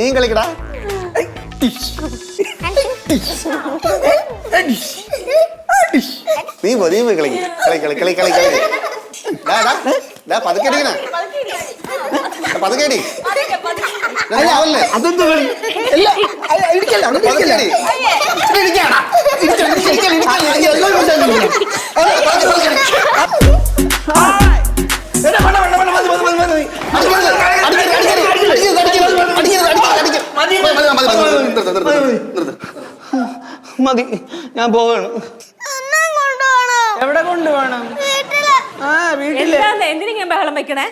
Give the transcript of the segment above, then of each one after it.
നീയും കളിക്കടാ. നീ പോ നീ പോയി കളിക്ക് കളി കളി കളി കളി കളി ഡാ പതുക്കെ അടിക്കണ പതുക്കെ അടി ഡാ, ആവല്ലേ കളി? ഇടിക്കല്ല ഇടിക്കല്ല അടി മതി. ഞാൻ പോവാണ്. എവിടെ കൊണ്ടുപോകണം? ആ വീട്ടിൽ. എന്താ എന്തിനാ ബഹളം വെക്കണേ?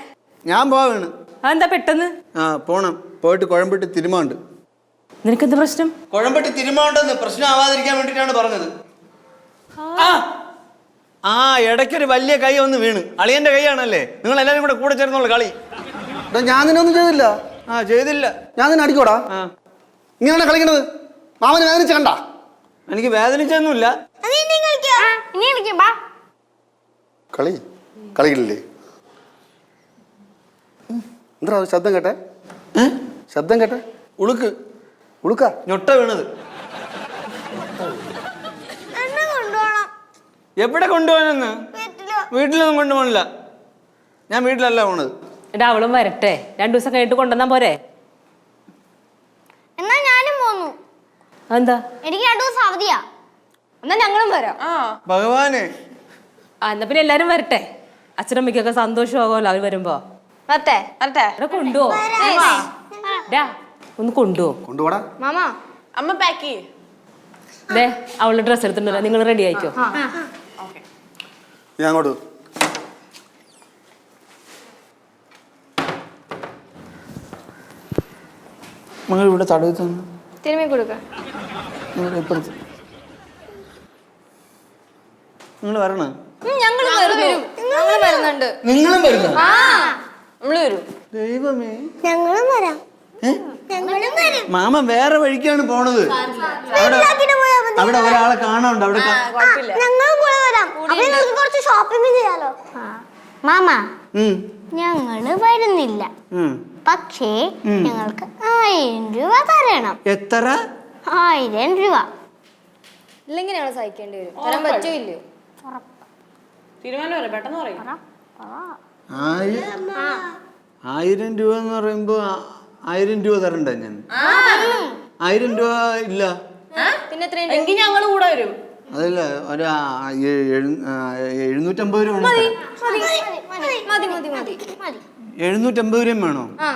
ഞാൻ പോവാണ്. അതെന്താ പെട്ടെന്ന്? ആ പോണം. പോയിട്ട് കുഴമ്പിട്ട് തിരുമുണ്ട്. നിനക്കെന്ത് പ്രശ്നം? കുഴമ്പിട്ട് തിരുമുണ്ടെന്ന് പ്രശ്നം ആവാതിരിക്കാൻ വേണ്ടിട്ടാണ് പറഞ്ഞത്. ആ. ആ ഇടയ്ക്കൊരു വലിയ കൈ ഒന്ന് വീണ്. അളിയന്റെ കൈയാണല്ലേ? നിങ്ങൾ എല്ലാവരും കൂടെ കൂടെ ചേർന്നുള്ള കളി. എടാ, ഞാൻ നിന്നൊന്നും ചെയ്തില്ല. ആ ചെയ്തില്ല. ഞാൻ നിന്നെ അടിക്കോടാ? ഇങ്ങനെയാണ് കളിക്കണത്? മാമന് വേദനിച്ച് കണ്ട? എനിക്ക് വേദനിച്ചൊന്നുമില്ല. ഇനി കളിക്കാം ബാ കളി. കളിയില്ലേ? എന്താ ശബ്ദം കേട്ടെ? ശബ്ദം കേട്ടെ? ഉളുക്ക്. ഉളുക്ക. ഞൊട്ട വീണത്. എവിടെ കൊണ്ടുപോകാനെന്ന്? വീട്ടിലോ വീട്ടിലൊന്നും കൊണ്ടുപോകണില്ല ഞാൻ വീട്ടിലല്ല പോണത്. എടാ അവളും വരട്ടെ. രണ്ടു ദിവസം കഴിഞ്ഞിട്ട് കൊണ്ടുവന്നാ പോരെ എന്നാ ഞാനും പോന്നു അതെന്താ? എനിക്ക് രണ്ടു ദിവസം അവധിയാ. എന്നാ ഞങ്ങളും വരാം. ഭഗവാനെ. എന്നാ പിന്നെ എല്ലാരും വരട്ടെ. അച്ഛനമ്മയ്ക്കൊക്കെ സന്തോഷമാകുമല്ലോ അവർ വരുമ്പോ. വരട്ടെ. വരട്ടെ. എടാ കൊണ്ടുപോടാ ഒന്ന് കൊണ്ടുപോ. കൊണ്ടുപോടാ. മാമ. അമ്മ പാക്ക് ചെയ്യേ. ദേ അവളുടെ ഡ്രസ്സ് എടുത്തിട്ടുണ്ടല്ലോ. നിങ്ങൾ റെഡി ആയിക്കോ? ഞാൻ അങ്ങോട്ട് നിങ്ങൾ ഇവിടെ തടവി തന്നു? തിരുമ്മി കൊടുക്ക. ഇവിടെ ഇപ്പുറത്ത് നിങ്ങൾ വരണ? ഞങ്ങൾ വരും. വരുന്നുണ്ട്. നിങ്ങളും വരുന്ന? ആ നമ്മൾ വരും. ദൈവമേ. ഞങ്ങളും വരാം. ഏ? ഞങ്ങളും വരും. മാമ വേറെ വഴിക്കാണ് പോണത്. അവിടെ അവിടെ ഒരാളെ കാണാനുണ്ട് അവിടെ മാമ ഞങ്ങൾ വരുന്നില്ല. പക്ഷേ ഞങ്ങൾക്ക് ആയിരം രൂപ തരണം. എത്ര? ആയിരം രൂപ ഇല്ലെങ്കിൽ ഞങ്ങൾ സഹിക്കേണ്ടി വരും തരാൻ പറ്റൂല്ലോ തീരുമാനം പെട്ടെന്ന് പറയും. ആയിരം രൂപ എന്ന് പറയുമ്പോ ആ- ആയിരം രൂപ തരണ്ട ഞാൻ. ആയിരം രൂപ ഇല്ല. പിന്നെ എത്രയും എങ്കിൽ ഞങ്ങൾ കൂടെ വരും. അതല്ല ഒരു ആ- എഴു- ആ, എഴുന്നൂറ്റമ്പത് രൂപ വേണം തരാൻ. മതി മതി മതി മതി. എഴുന്നൂറ്റമ്പത് രൂപ വേണോ? അഞ്ഞൂറ്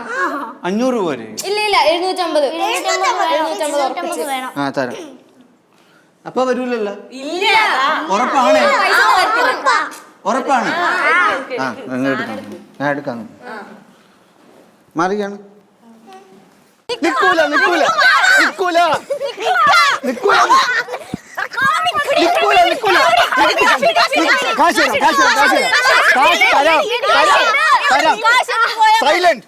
അഞ്ഞൂറ് വരെ. ഇല്ല ഇല്ല എഴുന്നൂറ്റമ്പത്. എഴുന്നൂറ്റമ്പത് വേണം. ആ തരാം. അപ്പൊ വരൂലല്ലോ? ഇല്ല. ഉറപ്പാണ്. ഉറപ്പാണ്. ആ നിങ്ങൾ എടുക്കാം. ഞാൻ എടുക്കാം. മാറിയാണ് നിക്കൂല നിക്കൂല. നിക്കൂല. നിക്കൂല. നിക്കൂല നിക്കൂല. കാശ് കാശ് കാശ് കാശ് തരാം. തരാം. തരാം സൈലന്റ്